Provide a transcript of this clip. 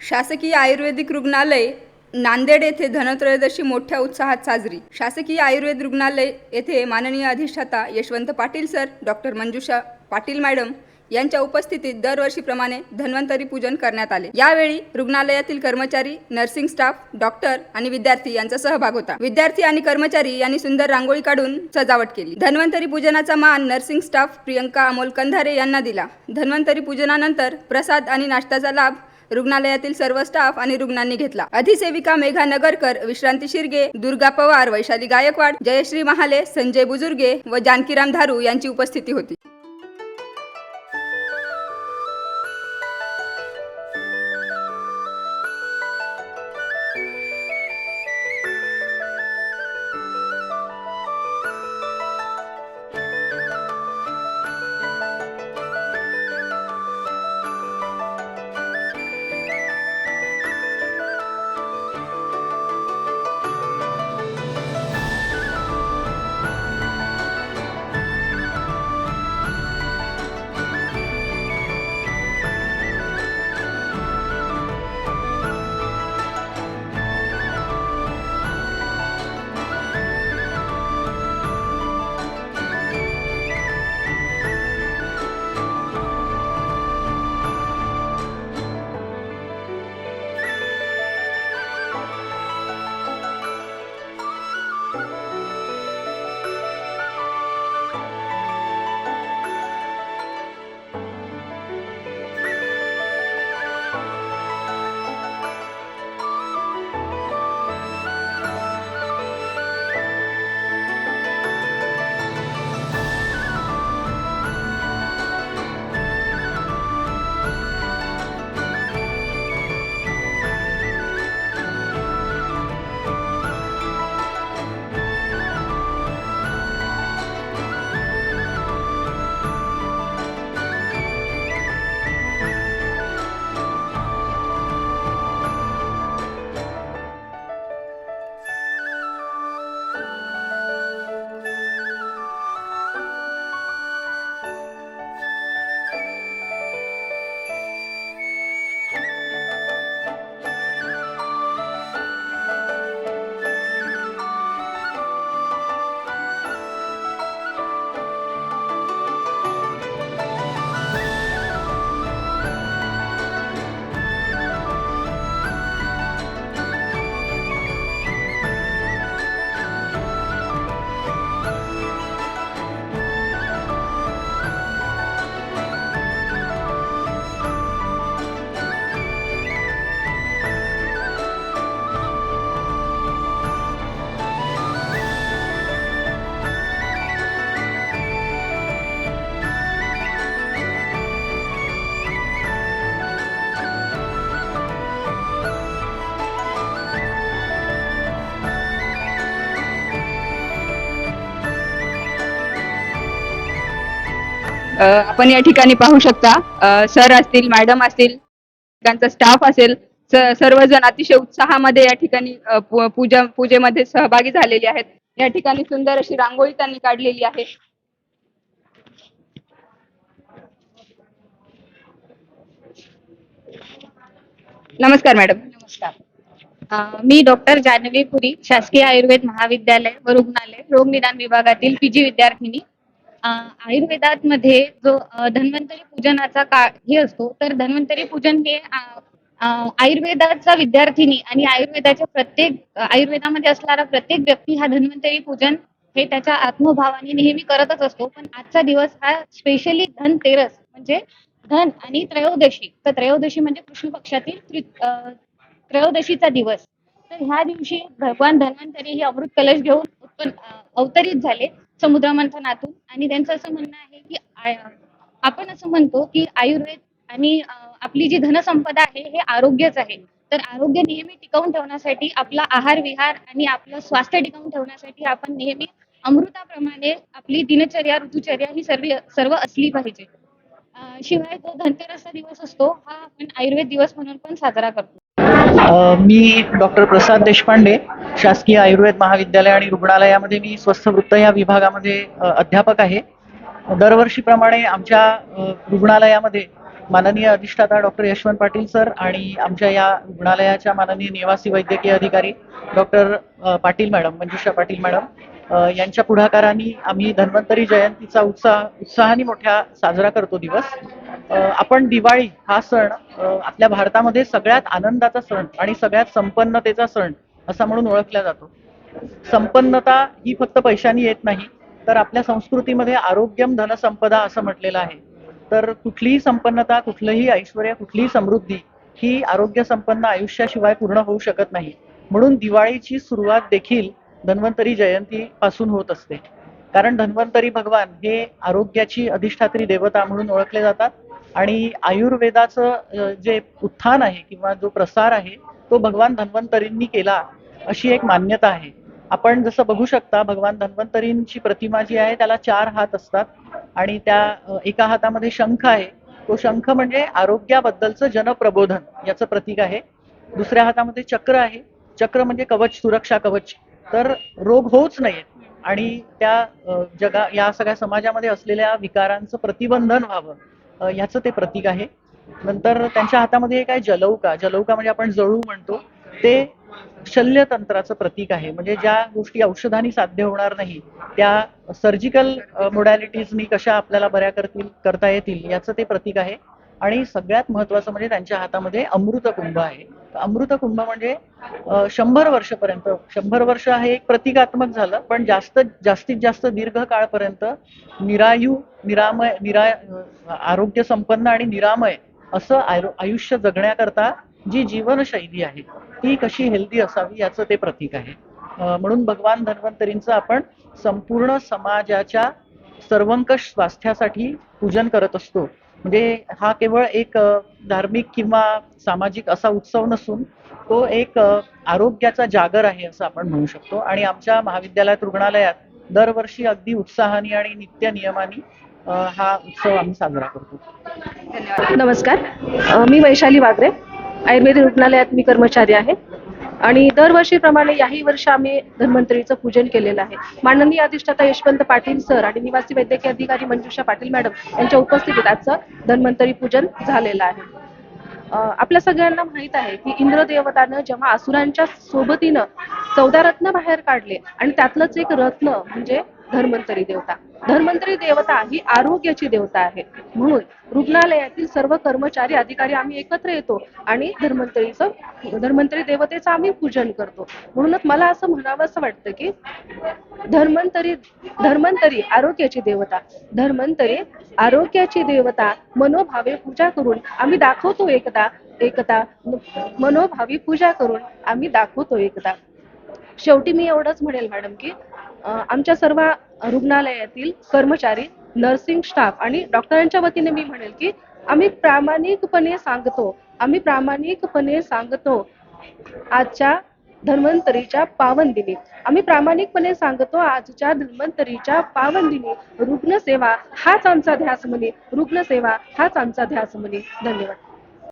शासकीय आयुर्वेदिक रुग्णालय नांदेड येथे धनत्रयोदशी मोठ्या उत्साहात साजरी. शासकीय आयुर्वेद रुग्णालय येथे माननीय अधिष्ठाता Yashwant Patil sir doctor Manjusha Patil madam यांच्या उपस्थितीत दरवर्षीप्रमाणे धन्वंतरी पूजन करण्यात आले. यावेळी रुग्णालयातील कर्मचारी नर्सिंग स्टाफ डॉक्टर आणि विद्यार्थी यांचा सहभाग होता. विद्यार्थी आणि कर्मचारी यांनी सुंदर रांगोळी काढून सजावट केली. धन्वंतरी पूजनाचा मान नर्सिंग स्टाफ प्रियंका अमोल कंधारे यांना दिला. धन्वंतरी पूजनानंतर प्रसाद आणि नाश्त्याचा लाभ रुग्णालयातील सर्व स्टाफ आणि रुग्णांनी घेतला. अधिसेविका मेघा नगरकर विश्रांती शिर्गे दुर्गा पवार वैशाली गायकवाड जयश्री महाले संजय बुजुर्गे व जानकीराम धारू यांची उपस्थिती होती. आपण या ठिकाणी पाहू शकता सर असतील मॅडम असतील त्यांचा स्टाफ असेल सर्वजण अतिशय उत्साहामध्ये या ठिकाणी पूजा पूजेमध्ये सहभागी झालेले आहेत. या ठिकाणी सुंदर अशी रांगोळी त्यांनी काढलेली आहे. नमस्कार मॅडम. नमस्कार. मी डॉक्टर जानवी पुरी शासकीय आयुर्वेद महाविद्यालय व रुग्णालय रोग निदान विभागातील पीजी विद्यार्थिनी. आयुर्वेदात मध्ये जो धन्वंतरी पूजनाचा काळ हे असतो तर धन्वंतरी पूजन हे आयुर्वेदाचा विद्यार्थिनी आणि आयुर्वेदाच्या प्रत्येक आयुर्वेदामध्ये असणारा प्रत्येक व्यक्ती हा धन्वंतरी पूजन हे त्याच्या आत्मभावाने नेहमी करतच असतो. पण आजचा दिवस हा स्पेशली धनतेरस म्हणजे धन आणि त्रयोदशी. तर त्रयोदशी म्हणजे कृष्ण पक्षातील त्रि- त्रयोदशीचा दिवस. तर ह्या दिवशी भगवान धन्वंतरी हे अमृत कलश घेऊन उत्पन्न अवतरित झाले. समुद्रमंथनातून. आणि त्यांचं असं म्हणणं आहे की आपण असं म्हणतो की आयुर्वेद आणि आपली जी धनसंपदा आहे हे आरोग्यच आहे. तर आरोग्य नेहमी टिकवून ठेवण्यासाठी आपला आहार विहार आणि आपलं स्वास्थ्य टिकवून ठेवण्यासाठी आपण नेहमी अमृताप्रमाणे आपली दिनचर्या ऋतुचर्या ही सर्व सर्व असली पाहिजे. शिवाय जो धनतेरसचा दिवस असतो हा आपण आयुर्वेद दिवस म्हणून पण साजरा करतो. मी डॉक्टर प्रसाद देशपांडे शासकीय आयुर्वेद महाविद्यालय आणि रुग्णालयामध्ये मी स्वस्थ वृत्त या विभागामध्ये अध्यापक आहे. दरवर्षीप्रमाणे आमच्या रुग्णालयामध्ये माननीय अधिष्ठाता डॉक्टर यशवंत पाटील सर आणि आमच्या या रुग्णालयाच्या माननीय निवासी वैद्यकीय अधिकारी doctor Patil madam Manjusha Patil madam यांच्या पुढाकाराने आम्ही धन्वंतरी जयंतीचा उत्साह उत्साहाने मोठ्या साजरा करतो दिवस. आपण दिवाळी हा सण आपल्या भारतामध्ये सगळ्यात आनंदाचा सण आणि सगळ्यात संपन्नतेचा सण असा म्हणून ओळखला जातो. संपन्नता ही फक्त पैशानी येत नाही तर आपल्या संस्कृतीमध्ये आरोग्यम धनसंपदा असं म्हटलेलं आहे. तर कुठलीही संपन्नता कुठलंही ऐश्वर कुठलीही समृद्धी ही आरोग्य संपन्न आयुष्याशिवाय पूर्ण होऊ शकत नाही. म्हणून दिवाळीची सुरुवात देखील धन्वंतरी जयंती पासून होत असते. कारण धन्वंतरी भगवान हे आरोग्याची अधिष्ठात्री देवता म्हणून ओळखले जातात आणि आयुर्वेदाचं जे उत्थान आहे किंवा जो प्रसार आहे तो भगवान धन्वंतरींनी केला अशी एक मान्यता आहे. आपण जसं बघू शकता भगवान धन्वंतरींची प्रतिमा जी आहे त्याला चार हात असतात आणि त्या एका हातामध्ये शंख आहे. तो शंख म्हणजे आरोग्याबद्दलचं जनप्रबोधन याचं प्रतीक आहे. दुसऱ्या हातामध्ये चक्र आहे. चक्र म्हणजे कवच सुरक्षा कवच. तर रोग होऊच नाही आणि त्या जगा या सगळ्या समाजामध्ये असलेल्या विकारांचं प्रतिबंधन व्हावं ह्याचं ते प्रतीक आहे. नंतर त्यांच्या हातामध्ये एक आहे जलौका जलौका म्हणजे आपण जळू म्हणतो ते शल्यतंत्राचं प्रतीक आहे. म्हणजे ज्या गोष्टी औषधांनी साध्य होणार नाही त्या सर्जिकल मोडॅलिटीजनी कशा आपल्याला बऱ्या करतील करता येतील याचं ते प्रतीक आहे. आणि सगळ्यात महत्वाचं म्हणजे त्यांच्या हातामध्ये अमृत कुंभ आहे. अमृत कुंभ म्हणजे शंभर वर्षपर्यंत शंभर वर्ष हे एक प्रतिकात्मक झालं पण जास्त जास्तीत जास्त दीर्घ काळपर्यंत निरायू निरामय निरा आरोग्य संपन्न आणि निरामय असं आयुष्य जगण्याकरता जी जीवनशैली आहे ती कशी हेल्दी असावी याचं ते प्रतीक आहे. म्हणून भगवान धन्वंतरींचं आपण संपूर्ण समाजाच्या सर्वंकष स्वास्थ्यासाठी पूजन करत असतो. म्हणजे हा केवळ एक धार्मिक किंवा सामाजिक असा उत्सव नसून तो एक आरोग्याचा जागर आहे असं आपण म्हणू शकतो. आणि आमच्या महाविद्यालयात रुग्णालयात दरवर्षी अगदी उत्साहाने आणि नित्य नियमाने हा उत्सव आम्ही साजरा करतो. नमस्कार. मी वैशाली वागरे. आयुर्वेदिक रुग्णालयात मी कर्मचारी आहे. आणि दरवर्षीप्रमाणे याही वर्षी आम्ही धन्वंतरीचं पूजन केलेलं आहे. माननीय अधिष्ठाता यशवंत पाटील सर आणि निवासी वैद्यकीय अधिकारी मंजुषा पाटील मॅडम यांच्या उपस्थितीत आजचं धन्वंतरी पूजन झालेलं आहे. आपल्या सगळ्यांना माहीत आहे की इंद्रदेवतानं जेव्हा असुरांच्या सोबतीनं चौदा रत्न बाहेर काढले आणि त्यातलंच एक रत्न म्हणजे धन्वंतरी देवता. धन्वंतरी देवता ही आरोग्याची देवता आहे. म्हणून रुग्णालयातील सर्व कर्मचारी अधिकारी आम्ही एकत्र येतो आणि धन्वंतरीचं धन्वंतरी देवतेचं आम्ही पूजन करतो. म्हणूनच मला असं म्हणावं असं वाटतं की धन्वंतरी धन्वंतरी आरोग्याची देवता. धन्वंतरी आरोग्याची देवता मनोभावे पूजा करून आम्ही दाखवतो एकदा एकता मनोभावी पूजा करून आम्ही दाखवतो एकदा. शेवटी मी एवढंच म्हणेल मॅडम की आमच्या सर्व रुग्णालयातील कर्मचारी नर्सिंग स्टाफ आणि डॉक्टरांच्या वतीने मी म्हणेल की आम्ही प्रामाणिकपणे सांगतो आम्ही प्रामाणिकपणे सांगतो आजच्या धन्वंतरीच्या पावन दिनी आम्ही प्रामाणिकपणे सांगतो आजच्या धन्वंतरीच्या पावन दिनी रुग्णसेवा हाच आमचा ध्यास म्हणे रुग्णसेवा हाच आमचा ध्यास म्हणे धन्यवाद.